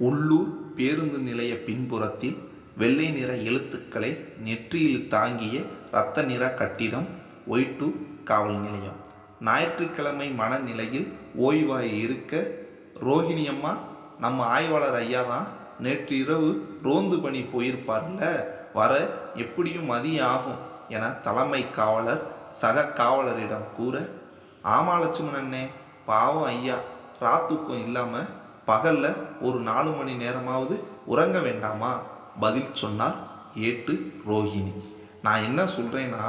உள்ளூர் பேருந்து நிலைய பின்புறத்தில் வெள்ளை நிற எழுத்துக்களை நெற்றியில் தாங்கிய இரத்த நிற கட்டிடம் ஒய் டூ காவல் நிலையம். ஞாயிற்றுக்கிழமை மனநிலையில் ஓய்வாய் இருக்க ரோஹிணி அம்மா நம்ம ஆய்வாளர் ஐயா தான் நேற்று இரவு ரோந்து பணி போயிருப்பார்ல வர எப்படியும் மதியம் ஆகும் என தலைமை காவலர் சக காவலரிடம் கூற ஆமா லட்சுமணனே பாவம் ஐயா ராத்துக்கம் இல்லாமல் பகல்ல ஒரு நாலு மணி நேரமாவது உறங்க வேண்டாமா? பதில் சொன்னார் ஏட்டு ரோஹிணி. நான் என்ன சொல்கிறேன்னா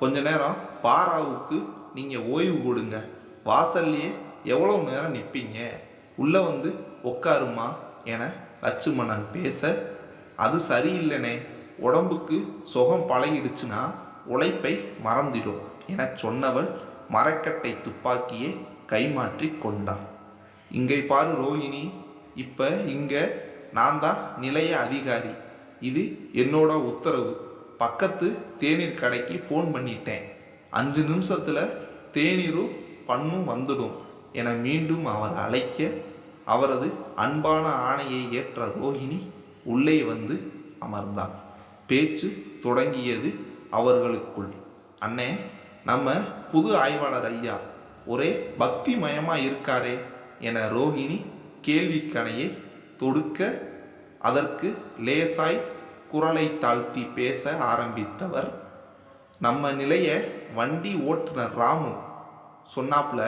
கொஞ்ச நேரம் பாராவுக்கு நீங்கள் ஓய்வு கொடுங்க. வாசல்லையே எவ்வளோ நேரம் நிற்பீங்க உள்ளே வந்து உட்காருமா என லட்சுமணன் பேச அது சரியில்லைனே உடம்புக்கு சுகம் பழகிடுச்சுன்னா உழைப்பை மறந்திடும் என சொன்னவள் மரக்கட்டை துப்பாக்கியை கைமாற்றி கொண்டாள். இங்கே பாரு ரோஹிணி இப்போ இங்கே நான் தான் நிலைய அதிகாரி. இது என்னோட உத்தரவு. பக்கத்து தேநீர் கடைக்கு ஃபோன் பண்ணிட்டேன். அஞ்சு நிமிஷத்தில் தேநீரும் பண்ணும் வந்துடும் என மீண்டும் அவர் அழைக்க அவரது அன்பான ஆணையை ஏற்ற ரோஹிணி உள்ளே வந்து அமர்ந்தார். பேச்சு தொடங்கியது அவர்களுக்குள். அண்ணே நம்ம புது ஆய்வாளர் ஐயா. ஒரே பக்திமயமாக இருக்காரே. என ரோஹிணி கேள்விக்கணையை தொடுக்க அதற்கு லேசாய் குரலை தாழ்த்தி பேச ஆரம்பித்தவர். நம்ம நிலைய வண்டி ஓட்டுநர் ராமு சொன்னாப்புல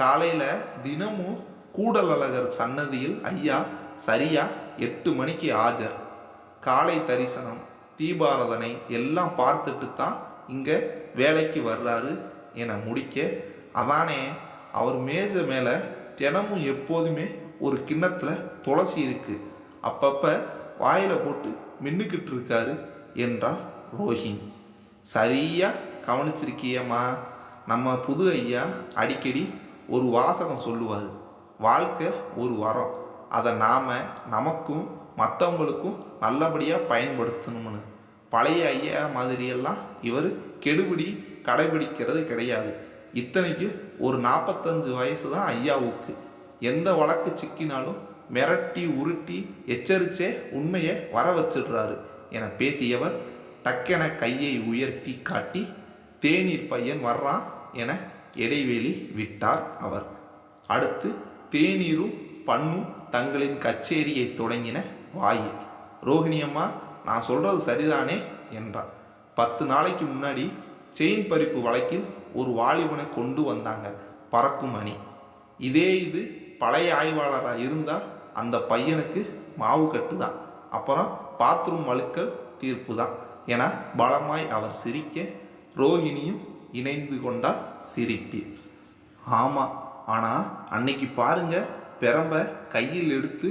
காலையில் தினமும் கூடலழகர் சன்னதியில் ஐயா சரியா எட்டு மணிக்கு ஆஜர். காலை தரிசனம் தீபாரதனை எல்லாம் பார்த்துட்டு தான் இங்கே வேலைக்கு வர்றாரு என முடிக்க அதானே அவர் மேஜ மேலே தினமும் எப்போதுமே ஒரு கிண்ணத்தில் துளசி இருக்குது அப்பப்போ வாயில் போட்டு மின்னுக்கிட்டு இருக்காரு என்றார் ரோஹிணி. சரியாக கவனிச்சிருக்கியம்மா. நம்ம புது ஐயா அடிக்கடி ஒரு வாசகம் சொல்லுவார். வாழ்க்கை ஒரு வரம். அதை நாம் நமக்கும் மற்றவங்களுக்கும் நல்லபடியாக பயன்படுத்தணும்னு. பழைய ஐயா மாதிரியெல்லாம் இவர் கெடுபிடி கடைபிடிக்கிறது கிடையாது. இத்தனைக்கு ஒரு நாற்பத்தஞ்சு வயசு தான் ஐயாவுக்கு. எந்த வழக்கு சிக்கினாலும் மிரட்டி உருட்டி எச்சரிச்சே உண்மையை வர வச்சிடுறாரு. என பேசியவர் டக்கென கையை உயர்த்தி காட்டி தேநீர் பையன் வர்றான் என இடைவெளி விட்டார் அவர். அடுத்து தேநீரும் பண்ணும் தங்களின் கச்சேரியை தொடங்கின வாயில். ரோஹிணியம்மா நான் சொல்கிறது சரிதானே? என்றார். பத்து நாளைக்கு முன்னாடி செயின் பறிப்பு வழக்கில் ஒரு வாலிபனை கொண்டு வந்தாங்க பறக்கும் அணி. இதே இது பழைய ஆய்வாளராக இருந்தால் அந்த பையனுக்கு மாவு கட்டு தான் அப்புறம் பாத்ரூம் வழுக்கல் தீர்ப்பு தான் என பலமாய் அவர் சிரிக்க ரோஹிணியும் இணைந்து கொண்டார் சிரிப்பில் ஆமாம் ஆனால் அன்னைக்கு பாருங்க பெரம்ப கையில் எடுத்து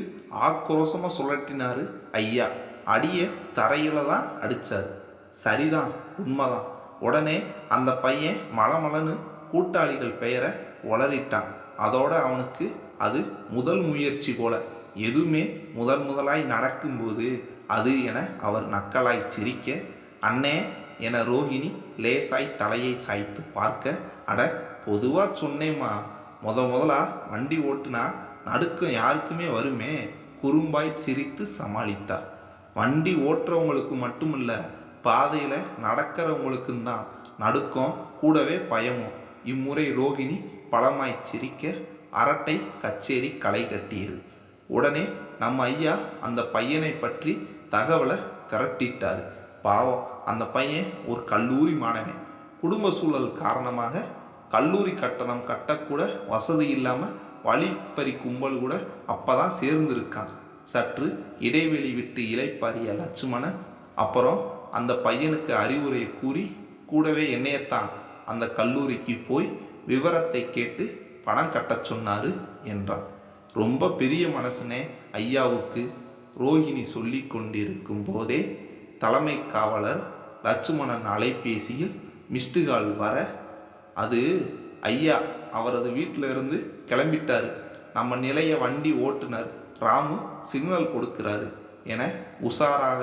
ஆக்ரோஷமாக சுழட்டினார் ஐயா. அடியை தரையில் தான் அடிச்சார். சரிதான் உண்மைதான். உடனே அந்த பையன் மலமலன்னு கூட்டாளிகள் பெயரை உளறிட்டான் அதோட அவனுக்கு அது முதல் முயற்சி போல. எதுவுமே முதல் முதலாய் நடக்கும்போது அது என அவர் நக்கலாய் சிரிக்க அண்ணே என ரோஹிணி லேசாய் தலையை சாய்த்து பார்க்க அட பொதுவாக சொன்னேம்மா. முத முதலா வண்டி ஓட்டுனா நடுக்கம் யாருக்குமே வருமே குறும்பாய் சிரித்து சமாளித்தார். வண்டி ஓட்டுறவங்களுக்கு மட்டுமில்லை பாதையில் நடக்கிறவங்களுக்கும் தான் நடுக்கம் கூடவே பயமும். இம்முறை ரோகிணி பழமாய் சிரிக்க அரட்டை கச்சேரி களை கட்டியது. உடனே நம்ம ஐயா அந்த பையனை பற்றி தகவலை திரட்டிட்டார். பாவம் அந்த பையன் ஒரு கல்லூரி மாணவன். குடும்ப சூழல் காரணமாக கல்லூரி கட்டணம் கட்டக்கூட வசதி இல்லாமல் வழிப்பறி கும்பல் கூட அப்பதான் சேர்ந்திருக்கான். சற்று இடைவெளி விட்டு இலைப்பாரிய லட்சுமணன் அப்புறம் அந்த பையனுக்கு அறிவுரை கூறி கூடவே என்னையத்தான் அந்த கல்லூரிக்கு போய் விவரத்தை கேட்டு பணம் கட்டச் சொன்னார் என்றார். ரொம்ப பெரிய மனசுனே ஐயாவுக்கு ரோஹிணி சொல்லி கொண்டிருக்கும் போதே தலைமை காவலர் லட்சுமணன் அலைபேசியில் மிஸ்டு கால் வர அது ஐயா அவரது வீட்டில் இருந்து கிளம்பிட்டார். நம்ம நிலைய வண்டி ஓட்டுநர் ராமு சிக்னல் கொடுக்கிறாரு என உஷாராக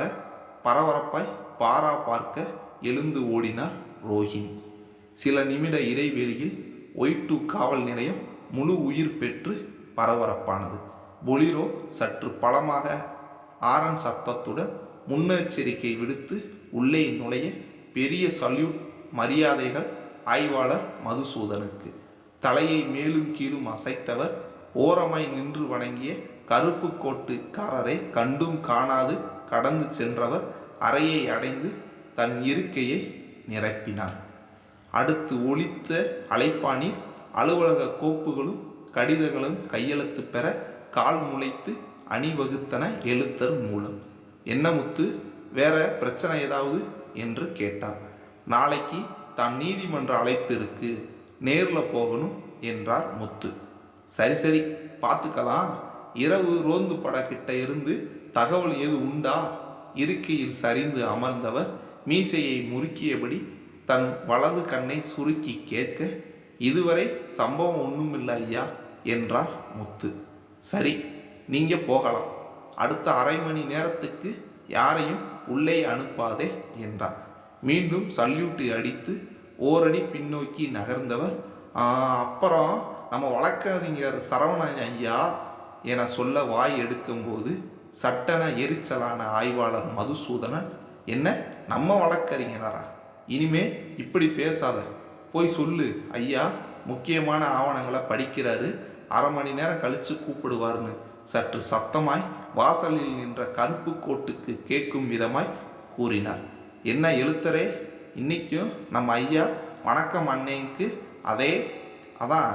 பரபரப்பாய் பாரா பார்க்க எழுந்து ஓடினார் ரோஹிணி. சில நிமிட இடைவெளியில் ஒய் டூ காவல் நிலையம் முழு உயிர் பெற்று பரபரப்பானது. பொலிரோ சற்று பலமாக ஆரன் சத்தத்துடன் முன்னெச்சரிக்கை விடுத்து உள்ளே நுழைய பெரிய சல்யூட் மரியாதைகள் ஆய்வாளர் மதுசூதனுக்கு. தலையை மேலும் கீழும் அசைத்தவர் ஓரமாய் நின்று வணங்கிய கருப்பு கோட்டுக்காரரை கண்டும் காணாது கடந்து சென்றவர் அறையை அடைந்து தன் இருக்கையை நிரப்பினார் அடுத்து ஒழித்த அழைப்பானில் அலுவலக கோப்புகளும் கடிதங்களும் கையெழுத்து பெற கால் முளைத்து அணிவகுத்தன எழுத்தர் மூலம். என்ன முத்து வேற பிரச்சனை ஏதாவது? என்று கேட்டார். நாளைக்கு தான் நீதிமன்ற அழைப்பு இருக்கு நேரில் போகணும் என்றார் முத்து. சரி சரி பார்த்துக்கலாம் இரவு ரோந்து படக்கிட்ட இருந்து தகவல் ஏது உண்டா? இருக்கையில் சரிந்து அமர்ந்தவர் மீசையை முறுக்கியபடி தன் வலது கண்ணை சுருக்கி கேட்க இதுவரை சம்பவம் ஒன்றுமில்லை ஐயா என்றார் முத்து. சரி நீங்கள் போகலாம். அடுத்த அரை மணி நேரத்துக்கு யாரையும் உள்ளே அனுப்பாதே என்றார். மீண்டும் சல்யூட்டு அடித்து ஓரடி பின்னோக்கி நகர்ந்தவர் அப்புறம் நம்ம வழக்கறிஞர் சரவணன் ஐயா என சொல்ல வாய் எடுக்கும்போது சட்டென எரிச்சலான ஆய்வாளர் மதுசூதனன் என்ன? நம்ம வழக்கறிஞரா? இனிமே இப்படி பேசாத. போய் சொல்லு ஐயா. முக்கியமான ஆவணங்களை படிக்கிறாரு. அரை மணி நேரம் கழித்து கூப்பிடுவார்னு சற்று சத்தமாய் வாசலில் நின்ற கருப்பு கோட்டுக்கு கேட்கும் விதமாய் கூறினார். என்ன எழுத்தரே? இன்னைக்கும் நம்ம ஐயா வணக்கம் அன்னைக்கு அதே அதான்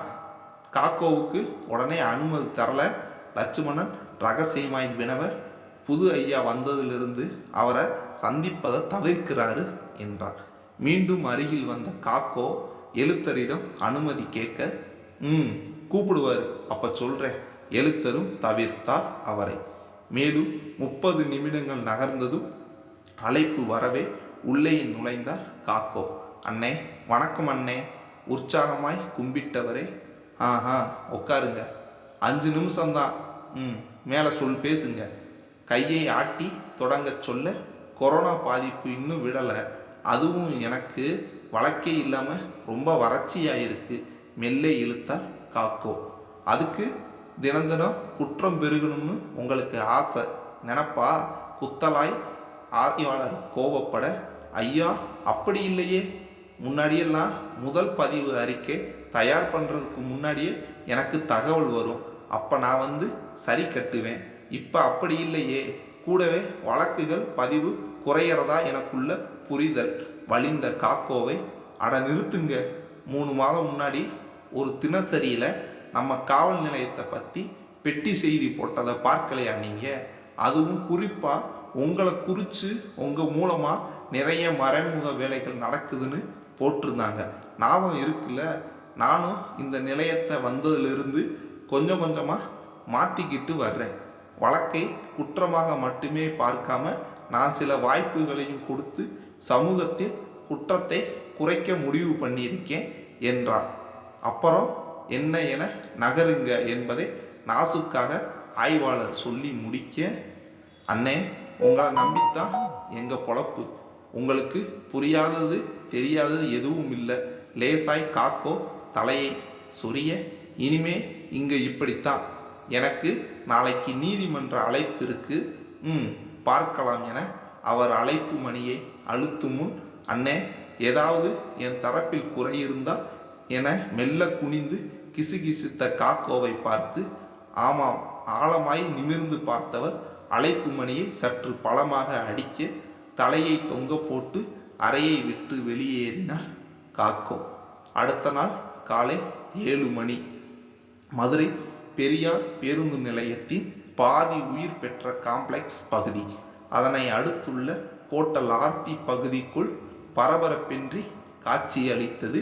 காக்கோவுக்கு உடனே அனுமதி தரல. லட்சுமணன் ரகசியமாய் வினவ புது ஐயா வந்ததிலிருந்து அவரை சந்திப்பதை தவிர்க்கிறாரு என்றார். மீண்டும் அருகில் வந்த காக்கோ எழுத்தரிடம் அனுமதி கேட்க ம் கூப்பிடுவார் அப்ப சொல்றேன் எழுத்தரும் தவிர்த்தார் அவரை. மேலும் முப்பது நிமிடங்கள் நகர்ந்ததும் அழைப்பு வரவே உள்ளே நுழைந்தார் காக்கோ. அண்ணே வணக்கம் அண்ணே உற்சாகமாய் கும்பிட்டவரே. ஆஹா உட்காருங்க அஞ்சு நிமிஷம்தான். ம் மேலே சொல் பேசுங்க. கையை ஆட்டி தொடங்கச் சொல்ல கொரோனா பாதிப்பு இன்னும் விடலை. அதுவும் எனக்கு வழக்கே இல்லாமல் ரொம்ப வறட்சியாக இருக்குது மெல்ல இழுத்தால் காக்கோ. அதுக்கு தினம் தினம் குற்றம் பெருகணும்னு உங்களுக்கு ஆசை. நினப்பா குத்தலாய் ஆய்வாளர் கோபப்பட ஐயா அப்படி இல்லையே. முன்னாடியெல்லாம் முதல் பதிவு அறிக்கை தயார் பண்ணுறதுக்கு முன்னாடியே எனக்கு தகவல் வரும். அப்போ நான் வந்து சரி கட்டுவேன். இப்போ அப்படி இல்லையே. கூடவே வழக்குகள் பதிவு குறையிறதா எனக்குள்ள புரிதல் வழிந்த காக்கோவை அட நிறுத்துங்க. மூணு மாதம் முன்னாடி ஒரு தினசரியில் நம்ம காவல் நிலையத்தை பற்றி பெட்டி செய்தி போட்டதை பார்க்கலையா நீங்கள் அதுவும் குறிப்பாக உங்களை குறித்து உங்கள் மூலமாக நிறைய மறைமுக வேலைகள் நடக்குதுன்னு போட்டிருந்தாங்க. ஞாபகம் இருக்குல்ல? நானும் இந்த நிலையத்தை வந்ததிலிருந்து கொஞ்சம் கொஞ்சமாக மாற்றிக்கிட்டு வர்றேன். வழக்கை குற்றமாக மட்டுமே பார்க்காம நான் சில வாய்ப்புகளையும் கொடுத்து சமூகத்தில் குற்றத்தை குறைக்க முடிவு பண்ணியிருக்கேன் என்றார். அப்புறம் என்ன என நகருங்க என்பதை நாசுக்காக ஆய்வாளர் சொல்லி முடிக்க அண்ணே உங்களை நம்பித்தான் எங்கள் பொழப்பு. உங்களுக்கு புரியாதது தெரியாதது எதுவும் இல்லை. லேசாய் காக்கோ தலையை சொரிய. இனிமே இங்கே இப்படித்தான். எனக்கு நாளைக்கு நீதிமன்ற அழைப்பு இருக்கு ம் பார்க்கலாம் என அவர் அழைப்பு மணியை அழுத்தும் முன் அண்ணே ஏதாவது என் தரப்பில் குறை இருந்தால் என மெல்ல குனிந்து கிசுகிசுத்த காக்கோவை பார்த்து ஆமாம் ஆழமாய் நிமிர்ந்து பார்த்தவர் அழைப்பு மணியை சற்று பலமாக அடிக்க தலையை தொங்க போட்டு அறையை விட்டு வெளியேறினார் காக்கோ. அடுத்த நாள் காலை ஏழு மணி. மதுரை பெரியார் பேருந்து நிலையத்தின் பாதி உயிர் பெற்ற காம்ப்ளெக்ஸ் பகுதி. அதனை அடுத்துள்ள கோட்டல் ஆர்த்தி பகுதிக்குள் பரபரப்பின்றி காட்சியளித்தது.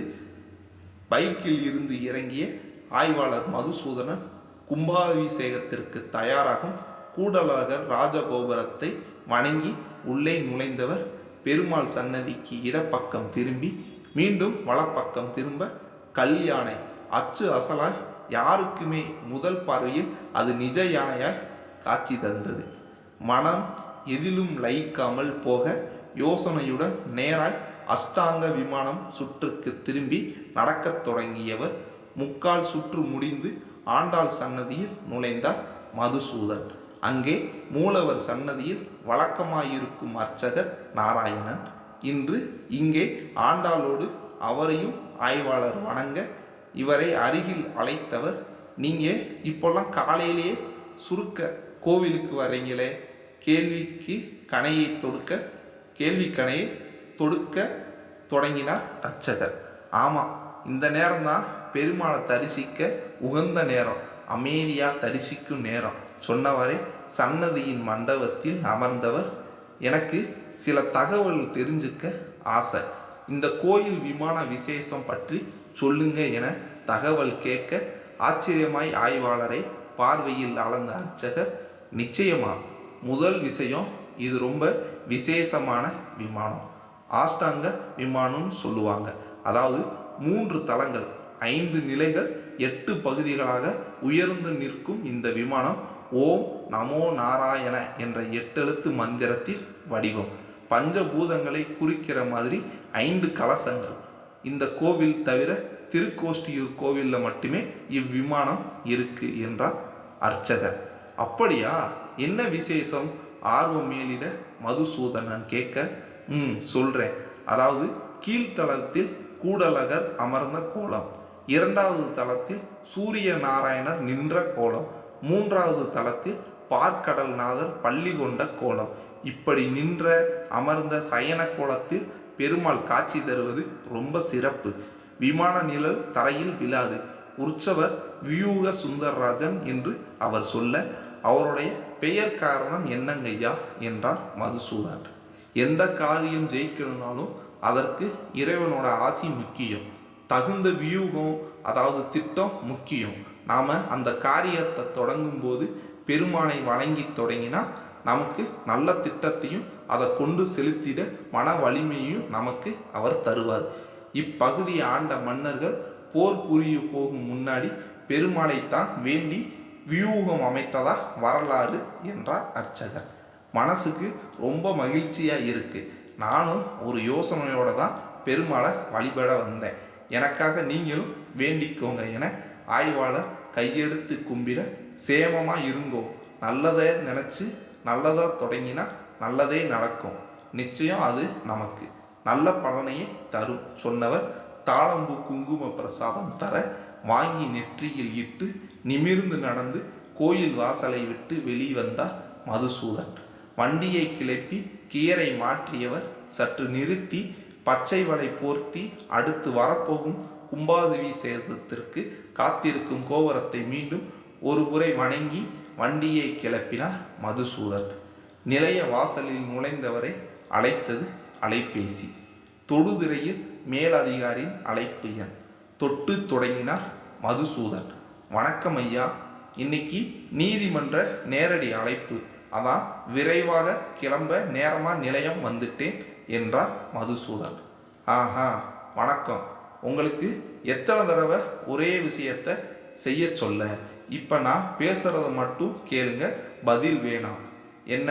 பைக்கில் இருந்து இறங்கிய ஆய்வாளர் மதுசூதனன் கும்பாபிஷேகத்திற்கு தயாராகும். கூடலகர் ராஜகோபுரத்தை வணங்கி உள்ளே நுழைந்தவர் பெருமாள் சன்னதிக்கு இடப்பக்கம் திரும்பி மீண்டும் வலப்பக்கம் திரும்ப கல்யாணை அச்சு அசலாய் யாருக்குமே முதல் பார்வையில் அது நிஜ யானையாய் காட்சி தந்தது. மனம் எதிலும் லயிக்காமல் போக யோசனையுடன் நேராய் அஷ்டாங்க விமானம் சுற்றுக்கு திரும்பி நடக்கத் தொடங்கியவர் முக்கால் சுற்று முடிந்து ஆண்டாள் சன்னதியில் நுழைந்தார் மதுசூதன். அங்கே மூலவர் சன்னதியில் வழக்கமாயிருக்கும் அர்ச்சகர் நாராயணன். இன்று இங்கே ஆண்டாளோடு அவரையும் ஆய்வாளர் வணங்க இவரை அருகில் அழைத்தவர் நீங்கள் இப்போல்லாம் காலையிலேயே சுருக்க கோவிலுக்கு வரீங்களே கேள்விக்கு கணையை தொடுக்க கேள்வி கணையை தொடுக்க தொடங்கினார் அர்ச்சகர். ஆமாம் இந்த நேரம்தான் பெருமாளை தரிசிக்க உகந்த நேரம் அமைதியாக தரிசிக்கும் நேரம் சொன்னவரே சன்னதியின் மண்டபத்தில் அமர்ந்தவர். எனக்கு சில தகவல் தெரிஞ்சுக்க ஆசை. இந்த கோயில் விமான விசேஷம் பற்றி சொல்லுங்க என தகவல் கேட்க ஆச்சரியமாய் ஆய்வாளரை பார்வையில் அளந்த அர்ச்சகர் நிச்சயமா முதல் விஷயம் இது ரொம்ப விசேஷமான விமானம். ஆஷ்டாங்க விமானம்னு சொல்லுவாங்க. அதாவது மூன்று தளங்கள் ஐந்து நிலைகள் எட்டு பகுதிகளாக உயர்ந்து நிற்கும் இந்த விமானம் ஓம் நமோ நாராயண என்ற எட்டெழுத்து மந்திரத்தில் வடிவம். பஞ்சபூதங்களை குறிக்கிற மாதிரி ஐந்து கலசங்கள். இந்த கோவில் தவிர திருக்கோஷ்டியூர் கோவிலில் மட்டுமே இவ்விமானம் இருக்கு என்றார் அர்ச்சகர். அப்படியா? என்ன விசேஷம்? ஆர்வம் மேலிட மதுசூதனன் கேட்க ம் சொல்கிறேன் அதாவது கீழ்த்தளத்தில் கூடலகர் அமர்ந்த கோலம் இரண்டாவது தளத்தில் சூரிய நாராயணர் நின்ற கோலம் மூன்றாவது தளத்தில் பார்க்கடல்நாதர் பள்ளி கொண்ட கோலம். இப்படி நின்ற அமர்ந்த சயன கோலத்தில் பெருமாள் காட்சி தருவது ரொம்ப சிறப்பு. விமான நிழல் தரையில் விழாது. உற்சவர் வியூக சுந்தரராஜன் என்று அவர் சொல்ல அவருடைய பெயர் காரணம் என்னங்கய்யா? என்றார் மதுசூதன். எந்த காரியம் ஜெயிக்கணும்னாலும் அதற்கு இறைவனோட ஆசி முக்கியம். தகுந்த வியூகம் அதாவது திட்டம் முக்கியம். நாம் அந்த காரியத்தை தொடங்கும் போது பெருமானை வணங்கி தொடங்கினா நமக்கு நல்ல திட்டத்தையும் அதை கொண்டு செலுத்திட மன வலிமையும் நமக்கு அவர் தருவார். இப்பகுதியை ஆண்ட மன்னர்கள் போர் புரிய போகும் முன்னாடி பெருமாளைத்தான் வேண்டி வியூகம் அமைத்ததா வரலாறு என்றார் அர்ச்சகர். மனசுக்கு ரொம்ப மகிழ்ச்சியாக இருக்குது நானும் ஒரு யோசனையோடு தான் பெருமாளை வழிபட வந்தேன். எனக்காக நீங்களும் வேண்டிக்கோங்க என ஆய்வாளர் கையெடுத்து கும்பிட சேமமாக இருங்கோ. நல்லதை நினச்சி நல்லதாக தொடங்கினா நல்லதே நடக்கும். நிச்சயம் அது நமக்கு. நல்ல பலனையே தரும் சொன்னவர். தாளம்பு குங்கும பிரசாதம் தர வாங்கி நெற்றியில் இட்டு நிமிர்ந்து நடந்து கோயில் வாசலை விட்டு வெளிவந்தார் மதுசூதன். வண்டியை கிளப்பி கியரை மாற்றியவர் சற்று நிறுத்தி பச்சை வலை போர்த்தி அடுத்து வரப்போகும் கும்பாதேவி சேதத்திற்கு காத்திருக்கும் கோபுரத்தை மீண்டும் ஒரு முறை வணங்கி வண்டியை கிளப்பினார் மதுசூதன். நிலைய வாசலில் நுழைந்தவரை அழைத்தது அலைபேசி. தொடுதிரையில் மேலதிகாரியின் அழைப்பு எண் தொட்டு தொடங்கினார் மதுசூதன். வணக்கம் ஐயா இன்னைக்கு நீதிமன்ற நேரடி அழைப்பு. அதான் விரைவாக கிளம்ப நேரமாக நிலையம் வந்துட்டேன் என்றார் மதுசூதன். ஆஹா வணக்கம். உங்களுக்கு எத்தனை தடவை ஒரே விஷயத்த செய்ய சொல்ல? இப்போ நான் பேசுகிறத மட்டும் கேளுங்க பதில் வேணாம். என்ன?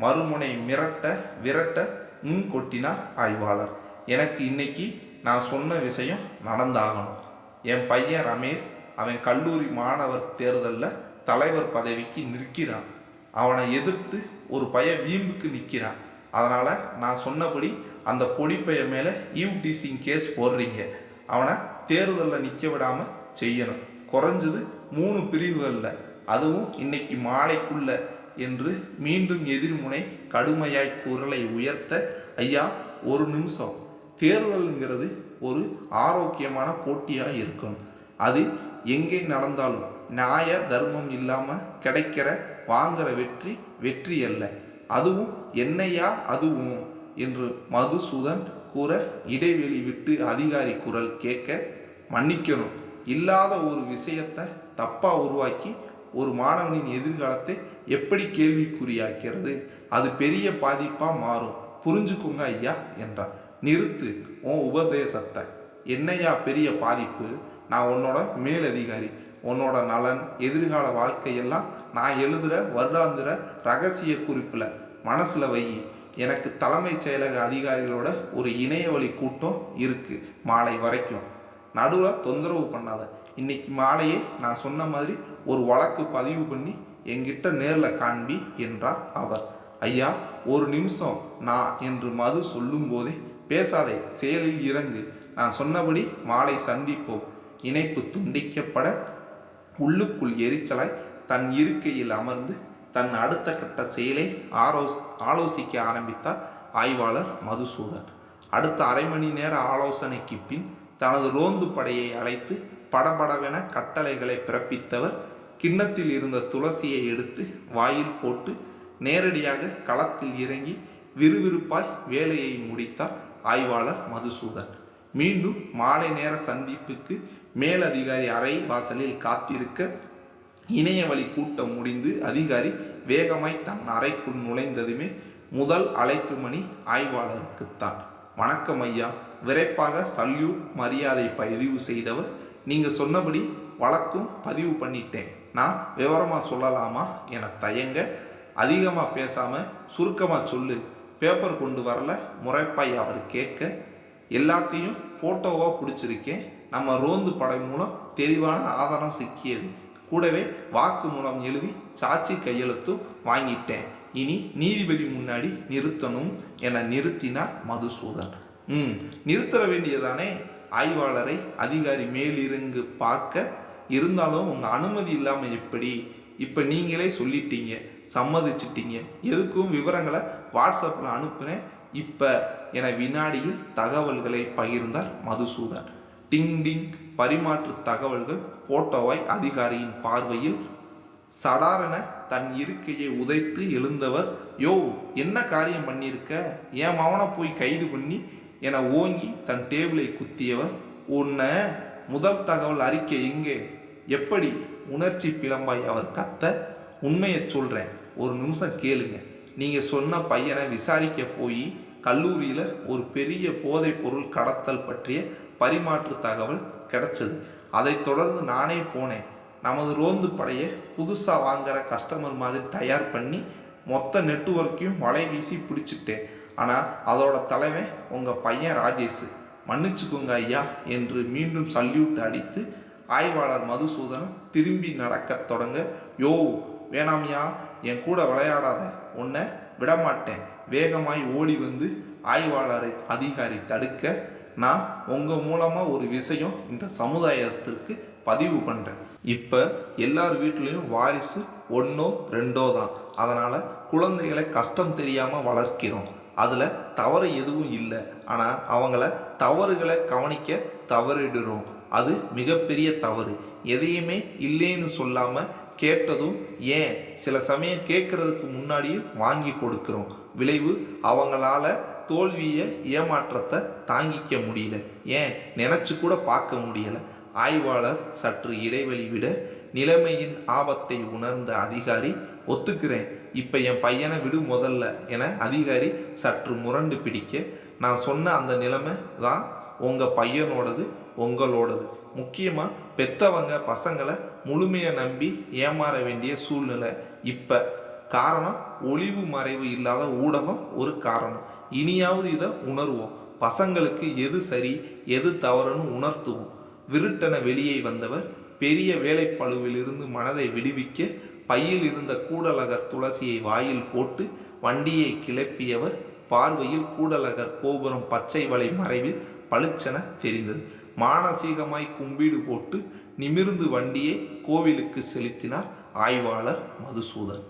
மறுமுனை மிரட்ட விரட்ட முன் கொட்டினார் ஆய்வாளர். எனக்கு இன்னைக்கு நான் சொன்ன விஷயம் நடந்தாகணும். என் பையன் ரமேஷ் அவன் கல்லூரி மாணவர் தேர்தலில் தலைவர் பதவிக்கு நிற்கிறான். அவனை எதிர்த்து ஒரு பையன் வீம்புக்கு நிற்கிறான். அதனால் நான் சொன்னபடி அந்த பொடிப்பைய மேலே யூடிசிங் கேஸ் போடுறீங்க. அவனை தேர்தலில் நிற்க விடாமல் செய்யணும். குறைஞ்சது மூணு பிரிவுகளில். அதுவும் இன்னைக்கு மாலைக்குள்ள என்று மீண்டும் எதிர்முனை கடுமையாய் குரலை உயர்த்த ஐயா ஒரு நிமிஷம். தேர்தலுங்கிறது ஒரு ஆரோக்கியமான போட்டியாக இருக்கணும். அது எங்கே நடந்தாலும் நியாய தர்மம் இல்லாமல் கிடைக்கிற வாங்குற வெற்றி வெற்றி அல்ல. அதுவும் என்னையா அதுவும்? என்று மதுசூதன் கூற இடைவெளி விட்டு அதிகாரி குரல் கேட்க மன்னிக்கணும். இல்லாத ஒரு விஷயத்தை தப்பாக உருவாக்கி ஒரு மாணவனின் எதிர்காலத்தை எப்படி கேள்விக்குறியாக்கிறது? அது பெரிய பாதிப்பாக மாறும். புரிஞ்சுக்கோங்க ஐயா என்றார். நிறுத்து உன் உபதேசத்தை. என்னையா பெரிய பாதிப்பு? நான் உன்னோட மேலதிகாரி. உன்னோட நலன் எதிர்கால வாழ்க்கையெல்லாம் நான் எழுதுகிற வருடாந்திர ரகசிய குறிப்பில். மனசில் வை. எனக்கு தலைமைச் செயலக அதிகாரிகளோட ஒரு இணையவழி கூட்டம் இருக்குது மாலை வரைக்கும். நடுவில் தொந்தரவு பண்ணாத. இன்றைக்கி மாலையே நான் சொன்ன மாதிரி ஒரு வழக்கு பதிவு பண்ணி என்கிட்ட நேரில் காண்பி என்றார் அவர். ஐயா ஒரு நிமிஷம் நான் என்று மது சொல்லும்போதே பேசாதே செயலில் இறங்கு. நான் சொன்னபடி மாலை சந்திப்போம். இணைப்பு துண்டிக்கப்பட உள்ளுக்குள் எரிச்சலாய் தன் இருக்கையில் அமர்ந்து தன் அடுத்த கட்ட செயலை ஆலோஸ் ஆலோசிக்க ஆரம்பித்தார் ஆய்வாளர் மதுசூதன். அடுத்த அரை மணி நேர ஆலோசனைக்கு பின் தனது ரோந்து படையை அழைத்து படபடவென கட்டளைகளை பிறப்பித்தவர். கிண்ணத்தில் இருந்த துளசியை எடுத்து வாயில் போட்டு நேரடியாக களத்தில் இறங்கி விறுவிறுப்பாய் வேலையை முடித்தார் ஆய்வாளர் மதுசூதன். மீண்டும் மாலை நேர சந்திப்புக்கு மேலதிகாரி அறை வாசலில் காத்திருக்க இணையவழி கூட்டம் முடிந்து அதிகாரி வேகமாய் தன் அறைக்குள் நுழைந்ததுமே முதல் அழைப்பு மணி ஆய்வாளருக்குத்தான். வணக்கம் ஐயா. விரைப்பாக சல்யூட் மரியாதை பதிவு செய்தவர். நீங்கள் சொன்னபடி வழக்கும் பதிவு பண்ணிட்டேன். நான் விவரமாக சொல்லலாமா என தயங்க அதிகமாக பேசாமல் சுருக்கமாக சொல்லு. பேப்பர் கொண்டு வரல முறைப்பாய் அவர் கேட்க எல்லாத்தையும் ஃபோட்டோவாக பிடிச்சிருக்கேன். நம்ம ரோந்து படை மூலம் தெளிவான ஆதாரம் சிக்கியது. கூடவே வாக்கு மூலம் எழுதி சாட்சி கையெழுத்தும் வாங்கிட்டேன். இனி நீதிபதி முன்னாடி நிறுத்தணும் என நிறுத்தினார் மதுசூதன். ம். நிறுத்தர வேண்டியதானே ஆய்வாளரை அதிகாரி மேலிருந்து பார்க்க இருந்தாலும் உங்கள் அனுமதி இல்லாமல் எப்படி? இப்போ நீங்களே சொல்லிட்டீங்க சம்மதிச்சிட்டீங்க. எதுக்கும் விவரங்களை வாட்ஸ்அப்பில் அனுப்புனேன் இப்போ என வினாடியில் தகவல்களை பகிர்ந்தார் மதுசூதன். டிங் டிங். பரிமாற்று தகவல்கள் போட்டோவாய் அதிகாரியின் பார்வையில் சடாரண தன் இருக்கையை உதைத்து எழுந்தவர் யோ என்ன காரியம் பண்ணியிருக்க? என் மவனை போய் கைது பண்ணி என ஓங்கி தன் டேபிளை குத்தியவர் உன்னை முதல் தகவல் அறிக்கை எங்கே? எப்படி உணர்ச்சி பிளம்பாய் அவர் கத்த? உண்மையை சொல்கிறேன் ஒரு நிமிஷம் கேளுங்க. நீங்கள் சொன்ன பையனை விசாரிக்க போய் கல்லூரியில் ஒரு பெரிய போதைப் பொருள் கடத்தல் பற்றிய பரிமாற்று தகவல் கிடைச்சது. அதைத் தொடர்ந்து நானே போனேன். நமது ரோந்து படையை புதுசாக வாங்குற கஸ்டமர் மாதிரி தயார் பண்ணி மொத்த நெட்வொர்க்கையும் வலை வீசி பிடிச்சிட்டேன். ஆனால் அதோட தலைவன் உங்கள் பையன் ராஜேஷ். மன்னிச்சுக்கோங்க ஐயா என்று மீண்டும் சல்யூட் அடித்து ஆய்வாளர் மதுசூதனம் திரும்பி நடக்கத் தொடங்க யோ வேணாமியா என் கூட விளையாடாத. உன்னை விடமாட்டேன். வேகமாய் ஓடி வந்து ஆய்வாளரை அதிகாரி தடுக்க நான் உங்கள் மூலமாக ஒரு விஷயம் இந்த சமுதாயத்திற்கு பதிவு பண்ணுறேன் இப்போ எல்லார் வீட்லேயும் வாரிசு ஒன்றோ ரெண்டோ தான். அதனால் குழந்தைகளை கஷ்டம் தெரியாமல் வளர்க்கிறோம். அதில் தவறு எதுவும் இல்லை. ஆனால் அவங்கள தவறுகளை கவனிக்க தவறிடுறோம். அது மிகப்பெரிய தவறு. எதையுமே இல்லைன்னு சொல்லாமல் கேட்டதும் ஏன்? சில சமயம் கேட்குறதுக்கு முன்னாடியே வாங்கி கொடுக்குறோம். விளைவு அவங்களால தோல்வியை ஏமாற்றத்தை தாங்கிக்க முடியல. ஏன்? நினச்சி கூட பார்க்க முடியல. ஆய்வாளர் சற்று இடைவெளி விட நிலைமையின் ஆபத்தை உணர்ந்த அதிகாரி ஒத்துக்கிறேன். இப்போ என் பையனை விடு முதல்ல என அதிகாரி சற்று முரண்டு பிடிக்க நான் சொன்ன அந்த நிலைமை தான் உங்கள் பையனோடது உங்களோடது. முக்கியமாக பெத்தவங்க பசங்களை முழுமையை நம்பி ஏமாற வேண்டிய சூழ்நிலை இப்போ. காரணம் ஒளிவு மறைவு இல்லாத ஊடகம் ஒரு காரணம். இனியாவது இதை உணர்வோம். பசங்களுக்கு எது சரி எது தவறுன்னு உணர்த்துவோம். விருட்டன வெளியே வந்தவர் பெரிய வேலைப்பழுவிலிருந்து மனதை விடுவிக்க பையில் இருந்த கூடலகர் துளசியை வாயில் போட்டு வண்டியை கிளப்பியவர் பார்வையில் கூடலகர் கோபுரம் பச்சை வலை மறைவில் பளிச்சென தெரிந்தது. மானசீகமாய் கும்பீடு போட்டு நிமிர்ந்து வண்டியை கோவிலுக்கு செலுத்தினார் ஆய்வாளர் மதுசூதன்.